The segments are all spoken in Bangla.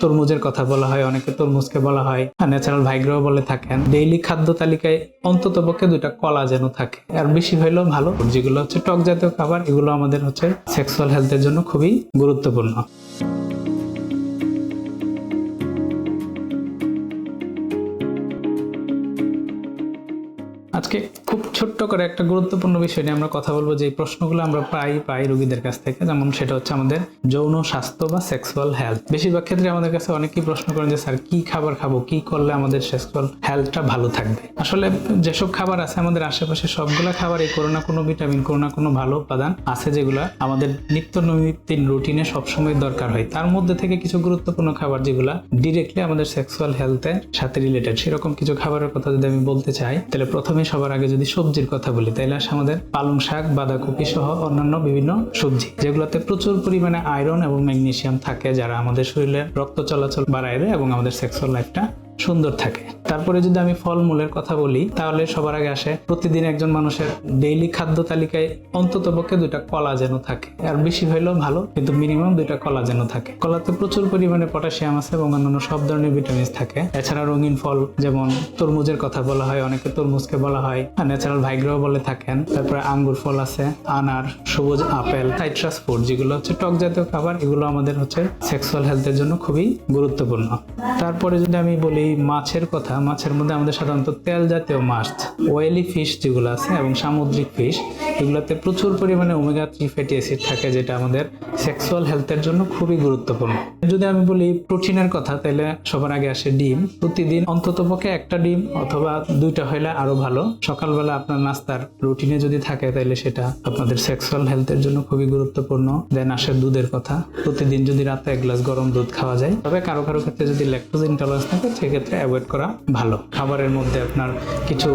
তরমুজের কথা বলা হয়, অনেকে তরমুজকে বলা হয়। ন্যাচারাল ভাইগ্রহ বলে থাকেন। ডেইলি খাদ্য তালিকায় অন্তত পক্ষে দুইটা কলা যেন থাকে। আর বেশি হইলেও ভালো। যেগুলো হচ্ছে টক জাতীয় খাবার, এগুলো আমাদের হচ্ছে সেক্সুয়াল হেলথের জন্য খুবই গুরুত্বপূর্ণ। আজকে খুব ছোট্ট করে একটা গুরুত্বপূর্ণ বিষয় নিয়ে আমরা কথা বলব যে প্রশ্নগুলো আমরা প্রায় পাই রোগীদের কাছ থেকে। যেমন সেটা হচ্ছে আমাদের যৌন স্বাস্থ্য বা সেক্সুয়াল হেলথ বেশিরভাগ ক্ষেত্রে আমাদের কাছে অনেকেই প্রশ্ন করেন যে, স্যার, কি খাবার খাব? কি করলে আমাদের সেক্সুয়াল হেলথটা ভালো থাকবে? আসলে যেসব খাবার আছে, আমাদের আশেপাশে সবগুলা খাবারই কোনো না কোনো ভিটামিন কোনো না কোনো ভালো উপাদান আছে যেগুলো আমাদের নিত্য নৈমিত্তিক রুটিনে সবসময় দরকার হয়। তার মধ্যে থেকে কিছু গুরুত্বপূর্ণ খাবার যেগুলো ডিরেক্টলি আমাদের সেক্সুয়াল হেলথের সাথে রিলেটেড সেরকম কিছু খাবারের কথা যদি আমি বলতে চাই, তাহলে প্রথমে সবার আগে যদি সবজির কথা বলি তাহলে আসে আমাদের পালং শাক, বাঁধাকপি সহ অন্যান্য বিভিন্ন সবজি, যেগুলোতে প্রচুর পরিমাণে আয়রন এবং ম্যাগনেশিয়াম থাকে, যারা আমাদের শরীরে রক্ত চলাচল বাড়ায় দেয় এবং আমাদের সেক্সুয়াল লাইফটা সুন্দর থাকে। তারপরে যদি আমি ফলমূলের কথা বলি, তাহলে সবার আগে আসে, প্রতিদিন একজন মানুষের ডেইলি খাদ্য তালিকায় অন্তত পক্ষে দুইটা কলা যেন থাকে। আর বেশি হইলেও ভালো, কিন্তু মিনিমাম দুইটা কলা যেন থাকে। কলাতে প্রচুর পরিমাণে পটাশিয়াম আছে এবং অন্যান্য সব ধরনের ভিটামিন থাকে। এছাড়া রঙিন ফল, যেমন তরমুজের কথা বলা হয়, অনেকে তরমুজকে বলা হয়, আর ন্যাচারাল ভাইগ্রহ বলে থাকেন। তারপরে আঙ্গুর ফল আছে, আনার, সবুজ আপেল সাইট্রাস ফুড যেগুলো হচ্ছে টক জাতীয় খাবার, এগুলো আমাদের হচ্ছে সেক্সুয়াল হেলথের জন্য খুবই গুরুত্বপূর্ণ। তারপরে যদি আমি বলি মাছের কথা মাছের মধ্যে আমাদের সাধারণত তেল জাতীয় মাছ ওয়েলি ফিশ যেগুলো আছে এবং সামুদ্রিক ফিশ এগুলোতে প্রচুর পরিমাণে ওমেগা থ্রি ফ্যাটি অ্যাসিড থাকে যেটা আমাদের সেক্সুয়াল হেলথের জন্য খুবই গুরুত্বপূর্ণ। যদি আমি বলি প্রোটিনের কথা, তাহলে সবার আগে আসে ডিম। প্রতিদিন অন্তত পক্ষে একটা ডিম অথবা দুইটা হইলে আরও ভালো। সকালবেলা আপনার নাস্তার রুটিনে যদি থাকে, তাহলে সেটা আপনাদের সেক্সুয়াল হেলথের জন্য খুবই গুরুত্বপূর্ণ। দেন আসে দুধের কথা। প্রতিদিন যদি রাতে এক গ্লাস গরম দুধ খাওয়া যায়, তবে কারও কারও ক্ষেত্রে যদি ল্যাকটোজ ইনটলারেন্স থাকে, সেক্ষেত্রে অ্যাভয়েড করা ভালো। খাবারের মধ্যে আপনার কিছু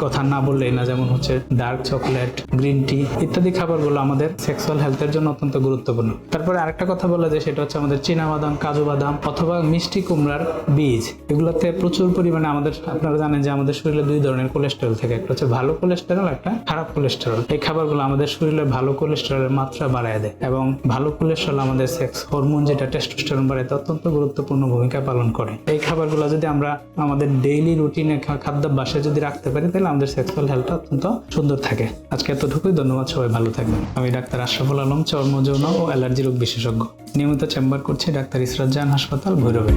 কথা না বললেই না, যেমন হচ্ছে ডার্ক চকলেট গ্রিন টি ইত্যাদি খাবারগুলো আমাদের সেক্সুয়াল হেলথের জন্য অত্যন্ত গুরুত্বপূর্ণ। তারপরে আরেকটা কথা বলা যায়, সেটা হচ্ছে আমাদের বাদাম, কাজু বাদাম অথবা মিষ্টি কুমড়ার বীজ। এগুলোতে প্রচুর পরিমাণে আমাদের, আপনারা জানেন যে আমাদের শরীরে দুই ধরনের কোলেস্টেরল থাকে। একটা হচ্ছে ভালো কোলেস্টেরল একটা খারাপ কোলেস্টেরল এই খাবারগুলো আমাদের শরীরে ভালো কোলেস্টেরলের মাত্রা বাড়ায় দেয় এবং ভালো কোলেস্টেরল আমাদের সেক্স হরমোন যেটা টেস্টোস্টেরন বাড়াতে অত্যন্ত গুরুত্বপূর্ণ ভূমিকা পালন করে। এই খাবারগুলো যদি আমরা আমাদের ডেইলি রুটিনে খাদ্যাভ্যাসে যদি রাখতে পারি, তাহলে আমাদের সেক্সুয়াল হেলথ অত্যন্ত সুন্দর থাকে। আজকে এতটুকুই ধন্যবাদ, সবাই ভালো থাকবেন। আমি ডাক্তার আশরাফুল আলম, চর্মযৌন ও অ্যালার্জি রোগ বিশেষজ্ঞ। নিয়মিত চেম্বার করছি ডাক্তার ইসরাত জাহান হাসপাতাল ভৈরবে।